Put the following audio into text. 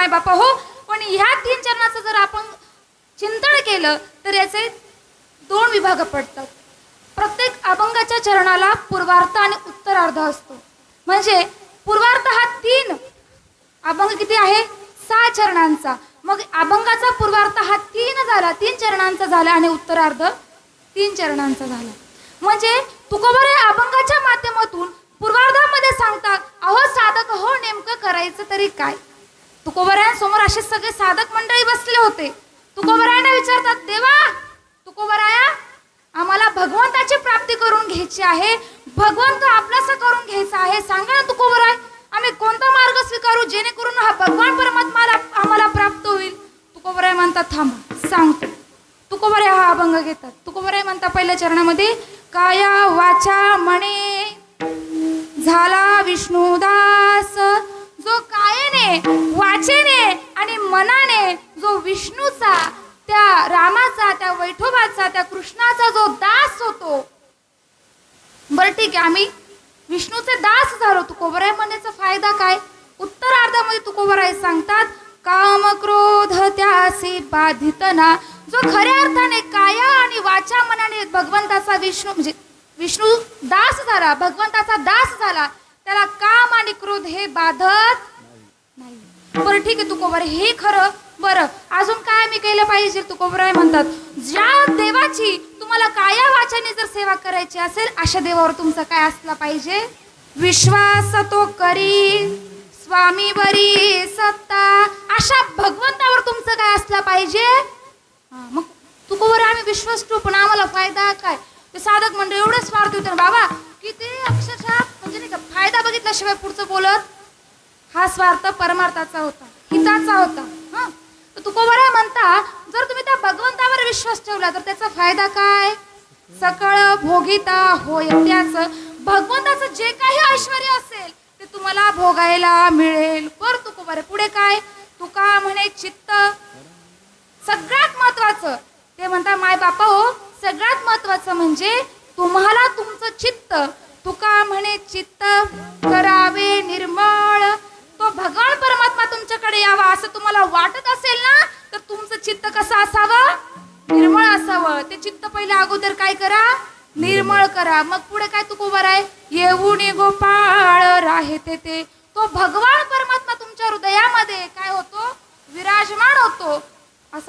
माय बापा हो. पण ह्या तीन चरणाचं जर आपण चिंतन केलं तर याचे दोन विभाग पडतात. प्रत्येक अभंगाच्या चरणाला पूर्वार्थ आणि उत्तरार्ध असतो. म्हणजे पूर्वार्थ हा तीन अभंग किती आहे? सहा चरणांचा. मग अभंगाचा पूर्वार्थ हा तीन झाला तीन चरणांचा झाला आणि उत्तरार्ध तीन चरणांचा झाला. म्हणजे तुकोबरे अभंगाच्या माध्यमातून पूर्वार्धामध्ये सांगतात अहो साधक हो नेमकं करायचं तरी काय? तुकोबरायांसमोर असे सगळे साधक मंडळी बसले होते. तुकोबरायांना विचारतात देवा तुकोबराया आम्हाला भगवंताची प्राप्ती करून घ्यायची आहे. भगवंत आपलासा करून घ्यायचा आहे. सांगा ना तुकोबराय आम्ही कोणता मार्ग स्वीकारू जेणेकरून हा भगवान परमात्माला आम्हाला प्राप्त होईल? तुकोबराय म्हणतात थांबा सांगतो. तुकोबराय हा अभंग घेतात. तुकोबराय म्हणता पहिल्या चरणामध्ये काया वाचा म्हणे झाला विष्णू जो वाचेने आणि मनाने जो विष्णूचा त्या रामाचा त्या वैठोबाचा त्या कृष्णाचा जो दास होतो. बरं ठीक आहे आम्ही विष्णूचे दास झालो. तुकोबराय म्हणण्याचा फायदा काय? उत्तरार्धामध्ये तुकोबराय सांगतात काम क्रोध त्यासी बाधित ना. जो खऱ्या अर्थाने काया आणि वाचा मनाने भगवंताचा विष्णू म्हणजे विष्णू दास झाला भगवंताचा दास झाला त्याला काम आणि क्रोध हे बाधत बरं ठीक आहे तुकोबर. हे खरं बरं. अजून काय मी केलं पाहिजे तुकोबराय म्हणतात. ज्या देवाची तुम्हाला काया वाचाने जर सेवा करायची असेल अशा देवावर तुमचा काय असला पाहिजे? विश्वास तो करी स्वामी बरी सत्ता. अशा भगवंतावर तुमचं काय असलं पाहिजे? मग तुकोवर आम्ही विश्वास ठेवू पण आम्हाला फायदा काय? ते साधक मंडळ एवढं स्वार्थ होतं बाबा की ते अक्षरशः म्हणजे नाही का फायदा बघितल्याशिवाय पुढचं बोलत हा स्वार्थ परमार्थाचा होता हिताचा होता हा? तुकोबाराय म्हणता जर तुम्ही त्या भगवंतावर विश्वास ठेवला तर त्याचा फायदा काय? सकळ भोगिता होय त्याच. भगवंताचं जे काही ऐश्वर असेल ते तुम्हाला भोगायला मिळेल. बर तुकोबारे पुढे काय? तुका म्हणे चित्त. सगळ्यात महत्वाचं ते म्हणता माय बापा हो सगळ्यात महत्वाचं म्हणजे तुम्हाला तुमचं चित्त. तुका म्हणे चित्त करावे निर्मळ तो भगवान परमात्मा तुमच्याकडे यावा असं तुम्हाला वाटत असेल ना तर तुमचं चित्त कसं असावं? निर्मळ असावं. ते चित्त पहिले अगोदर काय करा? निर्मळ करा. मग पुढे काय तू उभं आहे येऊन गोपाळ राहते ते. तो भगवान परमात्मा तुमच्या हृदयामध्ये. काय होतो? विराजमान होतो. असा